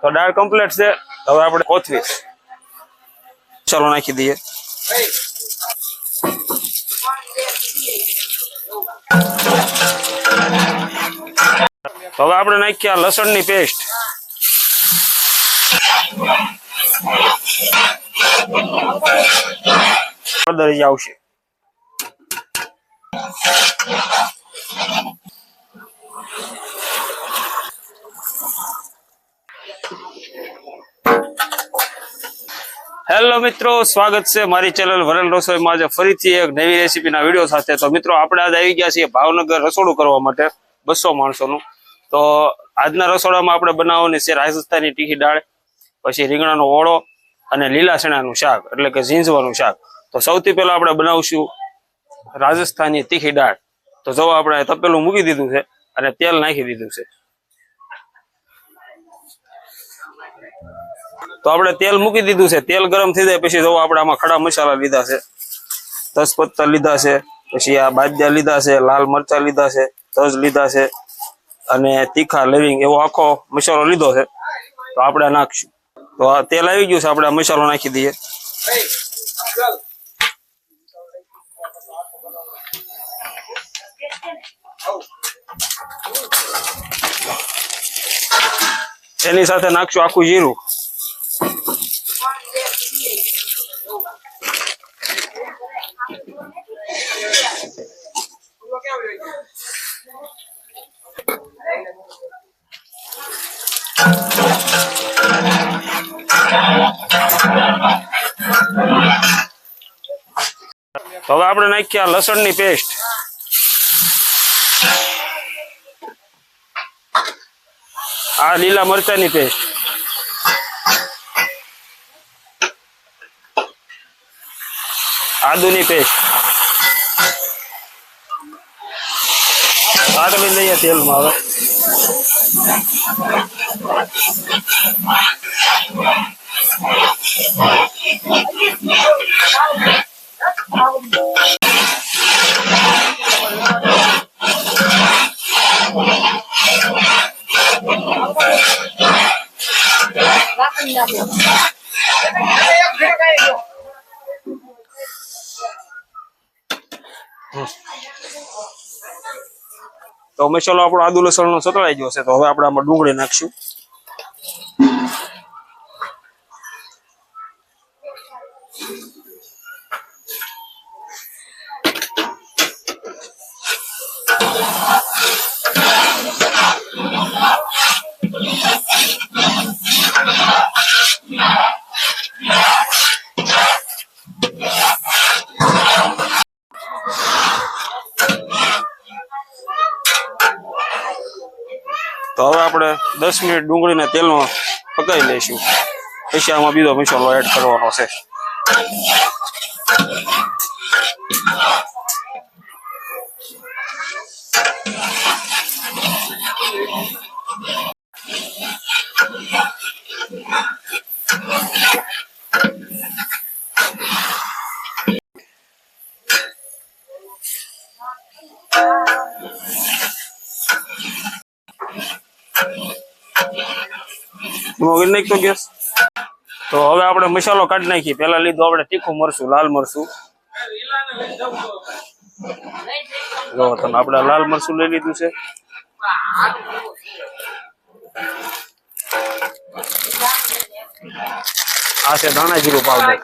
તો દાળ કમ્પ્લીટ છે. હવે આપણે કોથમીર. ચાલો નાખી દઈએ. તો હવે આપણે નાખીએ લસણની પેસ્ટ આવશે. હેલો મિત્રો, સ્વાગત છે મારી ચેનલ વરલ રસોઈમાં આજે ફરીથી એક નવી રેસીપીના વીડિયો સાથે. તો મિત્રો, આપણે આજે આવી ગયા છીએ ભાવનગર રસોડું કરવા માટે બસો માણસોનું. તો આજના રસોડામાં આપણે બનાવવાની છે રાજસ્થાની તીખી દાળ, પછી રીંગણાનો ઓળો અને લીલા ચણાનું શાક, એટલે કે ઝીંઝવાનું શાક. તો સૌથી પહેલા આપણે બનાવશું રાજસ્થાની તીખી દાળ. તો જો આપણે તપેલું મૂકી દીધું છે અને તેલ નાખી દીધું છે. તો આપણે તેલ મૂકી દીધું છે. તેલ ગરમ થઈ જાય પછી જો આપણે આમાં ખડા મસાલા લીધા છે. તજપત્તા લીધા છે. પછી આ બાજ્યા લીધા છે, લાલ મરચા લીધા છે, તજ લીધા છે અને તીખા લવિંગ એવો આખો મસાલો લીધો છે. તો આપણે નાખશું. તો આ તેલ આવી ગયું છે, આપણે મસાલો નાખી દઈએ. એની સાથે નાખશું આખું જીરું. તો હવે આપણે નાખીએ આ લસણની પેસ્ટ આ લીલા મરચાની પેસ્ટ આદુની પેસ્ટ આટલી લઈએ તેલમાં હવે. તો મસાલો આપણો આદુ લસણ નો સતળાઈ ગયો છે, તો હવે આપણે આમાં ડુંગળી નાખશું. આપણે દસ મિનિટ ડુંગળીને તેલમાં પકાવી લઈશું. પછી આમાં બીજો મસાલો એડ કરવાનો છે. મોગી નાખ ગેસ. તો હવે આપણે મસાલો કાઢી નાખીએ. પેલા લીધું આપણે તીખું મરશું લાલ મરચું. જો, તમે આપણે લાલ મરચું લઈ લીધું છે. આ છે ધાણા જીરું પાવડર.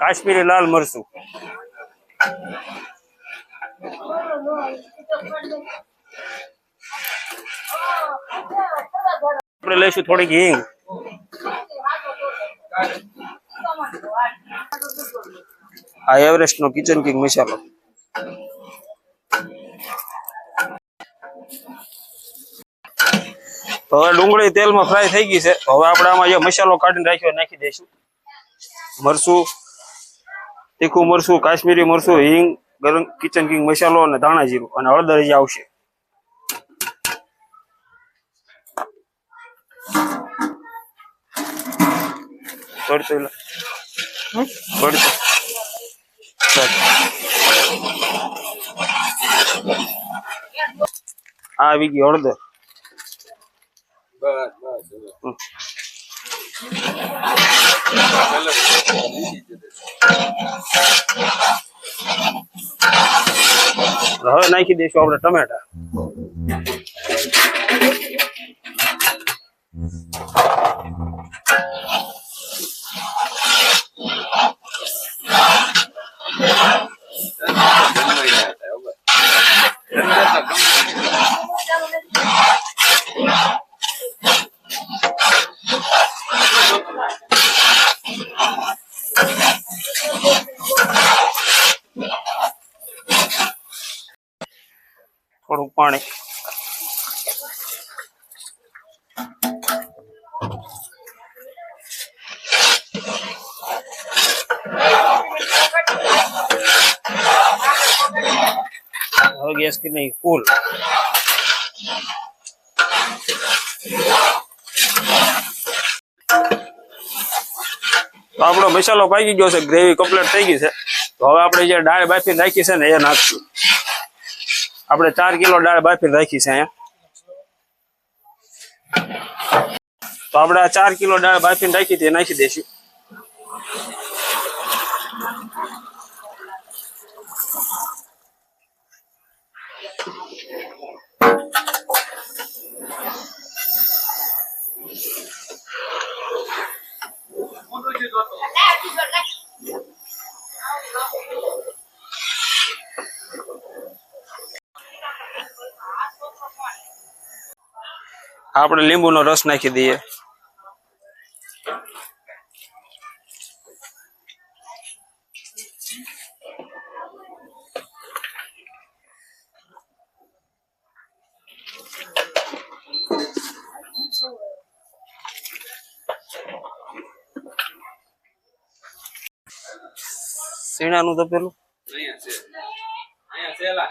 કાશ્મીરી લાલ મરચું. આપણે લઈશું થોડીક હિંગ. આ એવરેસ્ટ નો કિચન કિંગ મસાલો હવે ડુંગળી તેલમાં ફ્રાય થઈ ગઈ છે. હવે આપણે આમાં મસાલો કાઢીને રાખ્યો નાખી દઈશું. મરચું તીખું મરસું કાશ્મીરી મરસું હિંગ ગરમ કિચન કિંગ મસાલો અને ધાણા જીરું. અને હળદર જે આવશે. આ આવી ગઈ હળદર. બસ બસ હવે નાખી દઈશું આપણે ટમેટા. થોડું પાણી હવે ગેસ કે નહીં ફૂલ તો આપણો મસાલો પાકી ગયો છે ગ્રેવી કમ્પ્લીટ થઈ ગઈ છે તો હવે આપણે જે દાળ બાફી રાખી છે ને, એ નાખશું. આપણે ચાર કિલો દાળ બાફી રાખી છે અહીંયા. તો આપણે ચાર કિલો દાળ બાફીને રાખી હતી નાખી દઈશું. આપણે લીંબુનો રસ નાખી દઈએ. સીણાનું તો પેલું. અહીંયા છે. અહીંયા છેલા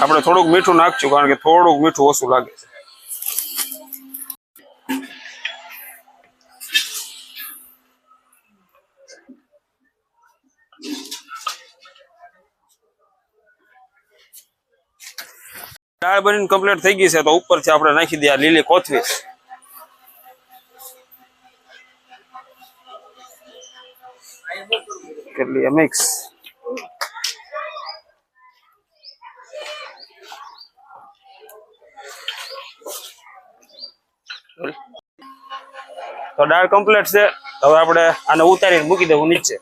આપણે થોડુંક મીઠું નાખશું, કારણ કે થોડુંક મીઠું ઓછું લાગે છે. દાળ બનીને કમ્પ્લીટ થઈ ગઈ છે, તો ઉપરથી આપણે નાખી દઈએ આ લીલી કોથમીર. કેટલી મિક્સ તો દાળ કમ્પ્લીટ છે. હવે આપણે આને ઉતારીને મૂકી દેવું નીચે.